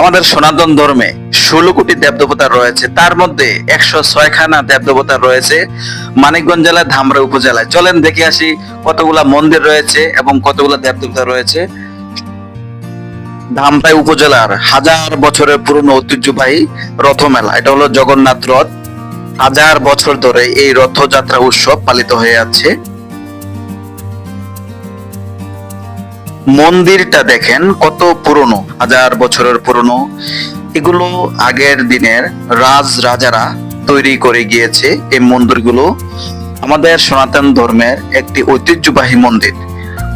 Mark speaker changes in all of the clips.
Speaker 1: আমাদের সনাতন ধর্মে ষোলো কোটি দেবদেবতা রয়েছে। তার মধ্যে একশো ছয়খানা দেবদেবতা রয়েছে মানিকগঞ্জ জেলার ধামরা উপজেলায়। চলেন দেখে আসি কতগুলা মন্দির রয়েছে এবং কতগুলা দেবদেবতা রয়েছে। ধামরাই উপজেলার হাজার বছরের পুরনো ঐতিহ্যবাহী রথমেলা। এটা হলো জগন্নাথ রথ। হাজার বছর ধরে এই রথযাত্রা উৎসব পালিত হয়ে যাচ্ছে। মন্দিরটা দেখেন, কত পুরনো, হাজার বছরের পুরনো। এগুলো আগের দিনের রাজ রাজারা তৈরি করে গিয়েছে এই মন্দিরগুলো। আমাদের সনাতন ধর্মের একটি ঐতিহ্যবাহী মন্দির।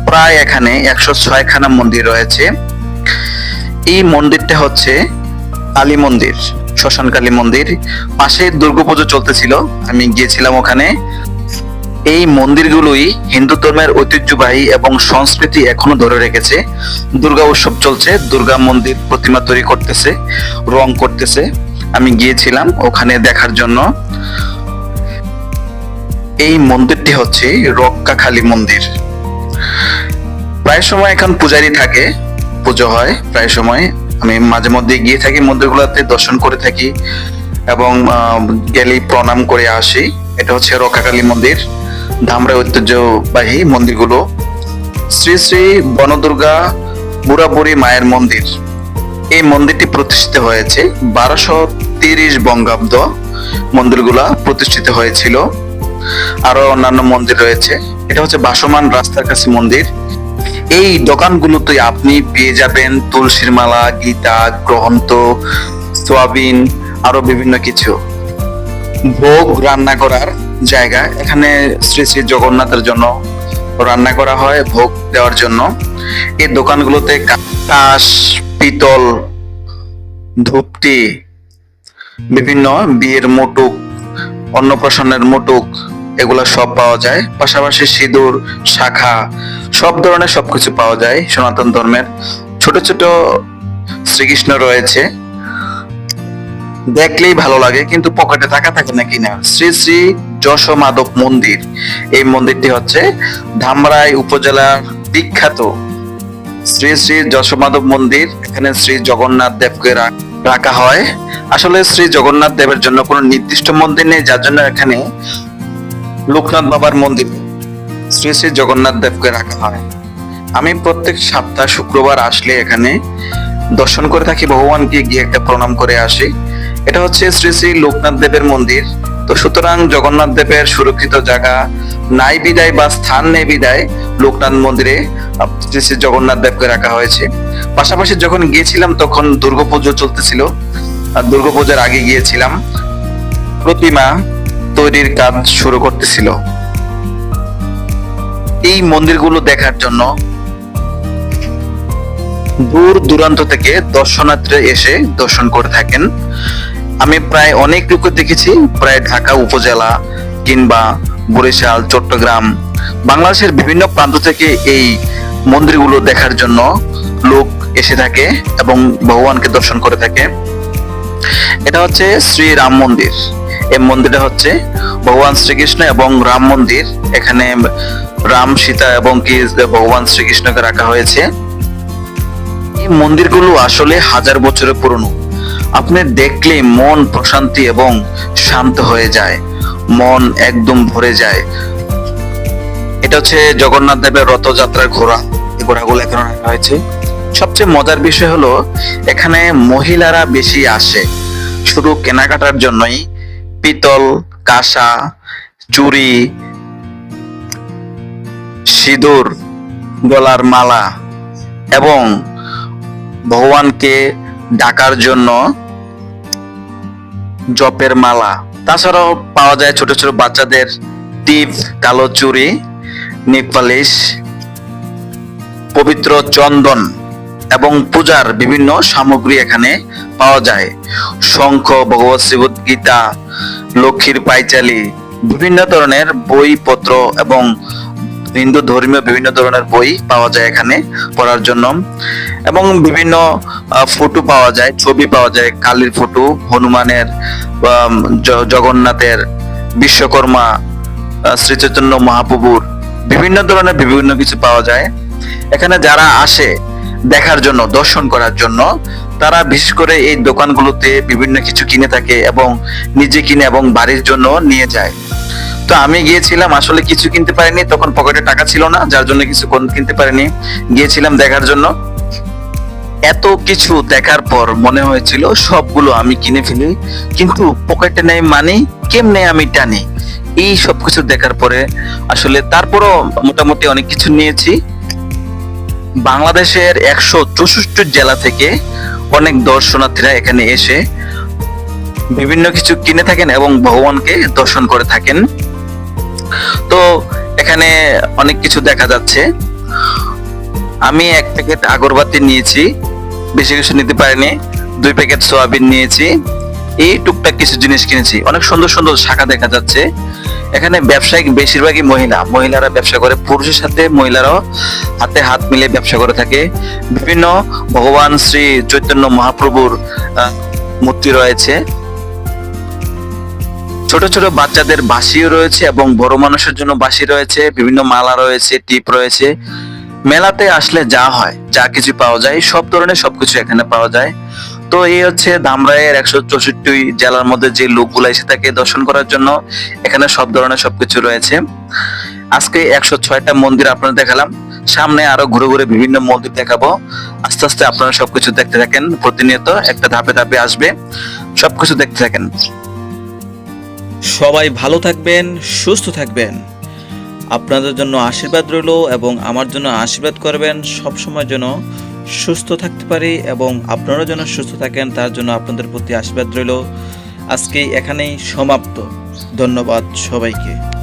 Speaker 1: প্রায় এখানে একশো ছয়খানা মন্দির রয়েছে। এই মন্দিরটা হচ্ছে কালী মন্দির, শ্মশান কালী মন্দির। পাশে দুর্গাপুজো চলতেছিল, আমি গিয়েছিলাম ওখানে। এই মন্দিরগুলোই হিন্দু ধর্মের ঐতিহ্যবাহী এবং সংস্কৃতি এখনও ধরে রেখেছে। দুর্গা উৎসব চলছে, দুর্গা মন্দির প্রতিমা তৈরি করতেছে, রং করতেছে। আমি গিয়েছিলাম ওখানে দেখার জন্য। এই মন্দিরটি হচ্ছে রক্কাখালী মন্দির। প্রায় সময় এখন পূজারি থাকে, পুজো হয়। প্রায় সময় আমি মাঝে মধ্যে গিয়ে থাকি মন্দিরগুলোতে, দর্শন করে থাকি এবং গেলেই প্রণাম করে আসি। এটা হচ্ছে রক্ষাকালী মন্দির। ধামরা ঐতিহ্যবাহী মন্দিরগুলো শ্রী শ্রী বনদুর্গা বুড়াবুড়ি মায়ের মন্দির। এই মন্দিরটি প্রতিষ্ঠিত হয়েছে বারোশো তিরিশ বঙ্গাব্দ মন্দিরগুলা প্রতিষ্ঠিত হয়েছিল। আরও অন্যান্য মন্দির রয়েছে। এটা হচ্ছে বাসমান রাস্তার কাছে মন্দির। এই দোকানগুলোতে আপনি পেয়ে যাবেন তুলসীর মালা, গীতা, গ্রন্থ, সোয়াবিন, আরও বিভিন্ন কিছু। ভোগ রান্না করার জায়গা। এখানে শ্রী শ্রী জগন্নাথের জন্য রান্না করা হয়, ভোগ দেওয়ার জন্য। এই দোকানগুলোতে কাঁস, পিতল, ধূপটি, বিভিন্ন বিয়ের মোটুক, অন্নপ্রাশনের মোটুক, এগুলো সব পাওয়া যায়। পাশাপাশি সিঁদুর, শাখা, সব ধরনের সবকিছু পাওয়া যায় সনাতন ধর্মের। ছোট ছোট শ্রীকৃষ্ণ রয়েছে। দেখলেই ভালো লাগে, কিন্তু পকেটে টাকা থাকে না কিনা। শ্রী শ্রী যশ মাধব মন্দির। এই মন্দিরটি হচ্ছে ধামরাই উপজেলার বিখ্যাত শ্রী শ্রী যশমাধব মন্দির। এখানে শ্রী জগন্নাথ দেবকে রাখা হয়। আসলে শ্রী জগন্নাথ দেবের জন্য কোনো নির্দিষ্ট মন্দির নেই, যার জন্য এখানে লোকনাথ বাবার মন্দির শ্রী শ্রী জগন্নাথ দেবকে রাখা হয়। আমি প্রত্যেক সপ্তাহ শুক্রবার আসলে এখানে দর্শন করে থাকি, ভগবানকে গিয়ে একটা প্রণাম করে আসি। এটা হচ্ছে শ্রী শ্রী লোকনাথ দেবের মন্দির। তো সুতরাং জগন্নাথ দেবের সুরক্ষিত জায়গা নাই বিদায় বা স্থান নেই বিদায় লোকনাথ মন্দিরে শ্রী শ্রী জগন্নাথ দেবকে রাখা হয়েছে। পাশাপাশি যখন গিয়েছিলাম তখন দুর্গাপুজো চলতেছিল। আর দুর্গাপূজার আগে গিয়েছিলাম। প্রতিমা তৈরির কাজ শুরু করতেছিল। এই মন্দিরগুলো দেখার জন্য দূর দূরান্ত থেকে দর্শনার্থীরা এসে দর্শন করে থাকেন। আমি প্রায় অনেক লোক দেখেছি, প্রায় ঢাকা উপজেলা কিংবা বরিশাল, চট্টগ্রাম, বাংলাদেশের বিভিন্ন প্রান্ত থেকে এই মন্দিরগুলো দেখার জন্য লোক এসে থাকে এবং ভগবানকে দর্শন করে থাকে। এটা হচ্ছে শ্রী রাম মন্দির। এই মন্দিরটা হচ্ছে ভগবান শ্রীকৃষ্ণ এবং রাম মন্দির। এখানে রাম, সীতা এবং কি ভগবান শ্রীকৃষ্ণকে রাখা হয়েছে। এই মন্দিরগুলো আসলে হাজার বছরের পুরনো। আপনি দেখলে মন প্রশান্তি এবং শান্ত হয়ে যায়। মন একদম ভরে যায়। এটা হচ্ছে জগন্নাথ দেবের রথযাত্রার ঘোড়া। এই ঘোড়াগুলো এখানে রাখা হয়েছে। সবচেয়ে মজার বিষয় হলো, এখানে মহিলারা বেশি আসে। শুধু কেনাকাটার জন্যই। পিতল, কাঁসা, চুড়ি, সিঁদুর, গলার মালা এবং ভগবানকে ডাকার জন্য জপের মালা। তাছাড়াও পাওয়া যায় ছোট ছোট বাচ্চাদের টিপ, কালো চুড়ি নেপালিশ পবিত্র চন্দন এবং পূজার বিভিন্ন সামগ্রী এখানে পাওয়া যায়। শঙ্খ, ভগবত শ্রীবৎ গীতা, লক্ষ্মীর পাইচালি, বিভিন্ন ধরনের বইপত্র এবং হিন্দু ধর্মীয় বিভিন্ন ধরনের বই পাওয়া যায় এখানে পড়ার জন্য। এবং বিভিন্ন ফটো পাওয়া যায় ছবি পাওয়া যায় কালীর ফটো হনুমানের জগন্নাথের বিশ্বকর্মা আহ, শ্রী চৈতন্য মহাপ্রভুর বিভিন্ন ধরনের বিভিন্ন কিছু পাওয়া যায়। এখানে যারা আসে দেখার জন্য দর্শন করার জন্য তারা বিশেষ করে এই দোকানগুলোতে বিভিন্ন কিছু কিনে থাকে এবং নিজে কিনে এবং বাড়ির জন্য নিয়ে যায়। তো আমি গিয়েছিলাম, আসলে কিছু কিনতে পারিনি, তখন পকেটে টাকা ছিল না, যার জন্য কিছু কোন- কিনতে পারিনি। গিয়েছিলাম দেখার জন্য। এত কিছু দেখার পর মনে হয়েছিল সবগুলো আমি কিনে ফেলি, কিন্তু পকেটে নেই মানি কেমনে আমি টানি? এই সব কিছু দেখার পরে আসলে তারপরও মোটামুটি অনেক কিছু নিয়েছি। বাংলাদেশের একশো চৌষট্টি জেলা থেকে অনেক দর্শনার্থীরা এখানে এসে বিভিন্ন কিছু কিনে থাকেন এবং ভগবানকে দর্শন করে থাকেন। তো এখানে অনেক কিছু দেখা যাচ্ছে। আমি এক প্যাকেট আগরবাতি নিয়েছি, বেশি কিছু নিতে পারিনি। দুই প্যাকেট সোয়াবিন নিয়েছি। এই টুকটাক কিছু জিনিস কিনেছি। অনেক সুন্দর সুন্দর শাখা দেখা যাচ্ছে। এখানে ব্যবসায়িক বেশিরভাগই মহিলা। মহিলারা ব্যবসা করে, পুরুষের সাথে মহিলারাও হাতে হাত মিলে ব্যবসা করে থাকে। বিভিন্ন ভগবান শ্রী চৈতন্য মহাপ্রভুর মূর্তি রয়েছে। ছোট ছোট বাচ্চাদের বাঁশিও রয়েছে এবং বড় মানুষের জন্য বাঁশি রয়েছে, বিভিন্ন মালা রয়েছে, টিপ রয়েছে। মেলাতে আসলে যা হয়, যা কিছু পাওয়া যায়, সব ধরনের সবকিছু এখানে পাওয়া যায়। তো এই হচ্ছে ধামরাইয়ের একশো চৌষট্টি জেলার মধ্যে যে লোকগুলো এসে থাকে দর্শন করার জন্য, এখানে সব ধরনের সবকিছু রয়েছে। আজকে একশো ছয়টা মন্দির আপনারা দেখালাম। সামনে আরও ঘুরে ঘুরে বিভিন্ন মন্দির দেখাবো। আস্তে আস্তে আপনারা সবকিছু দেখতে থাকেন। প্রতিনিয়ত একটা ধাপে ধাপে আসবে। সবকিছু দেখতে থাকেন।
Speaker 2: সবাই ভালো থাকবেন, সুস্থ থাকবেন। আপনাদের জন্য আশীর্বাদ রইল এবং আমার জন্য আশীর্বাদ করবেন। সব সময় যেন সুস্থ থাকতে পারি এবং আপনারা যেন সুস্থ থাকেন, তার জন্য আপনাদের প্রতি আশীর্বাদ রইল। আজকে এখানেই সমাপ্ত। ধন্যবাদ সবাইকে।